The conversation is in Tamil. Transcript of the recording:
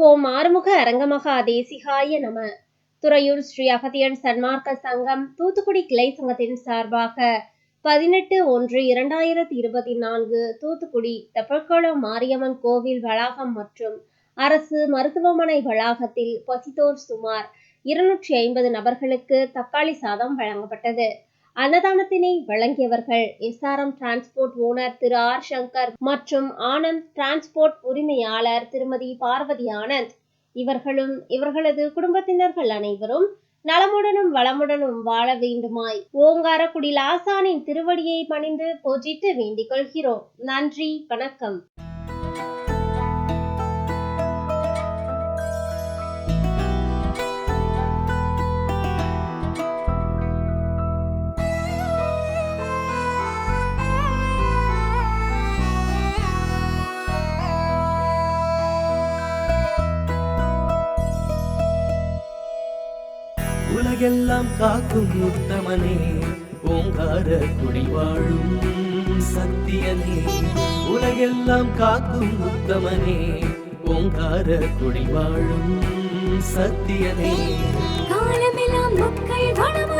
ஓம் ஆறுமுக அரங்கமகா தேசிகாய நம. துறையூர் ஸ்ரீ அகதியன் சன்மார்க்க சங்கம் தூத்துக்குடி கிளை சங்கத்தின் சார்பாக பதினெட்டு ஒன்று இரண்டாயிரத்தி இருபத்தி நான்கு தூத்துக்குடி தெப்பக்குளம் மாரியம்மன் கோவில் வளாகம் மற்றும் அரசு மருத்துவமனை வளாகத்தில் பசித்தோர் சுமார் இருநூற்றி ஐம்பது நபர்களுக்கு தக்காளி சாதம் வழங்கப்பட்டது. அன்னதானத்தினை வழங்கியவர்கள் SRM transport owner Thiru R Shankar மற்றும் ஆனந்த் டிரான்ஸ்போர்ட் உரிமையாளர் திருமதி பார்வதி ஆனந்த். இவர்களும் இவர்களது குடும்பத்தினர்கள் அனைவரும் நலமுடனும் வளமுடனும் வாழ வேண்டுமாய் ஓங்காரக்குடி லாசானின் திருவடியை பணிந்து பூஜித்து வேண்டிக் கொள்கிறோம். நன்றி வணக்கம். உலகெல்லாம் காக்கும் உத்தமனே ஓங்கார குடிவாழும் சத்தியனே உலகெல்லாம் காக்கும் உத்தமனே ஓங்கார குடிவாழும் சத்தியனே காலமெல்லாம் மக்கள் வளமுறை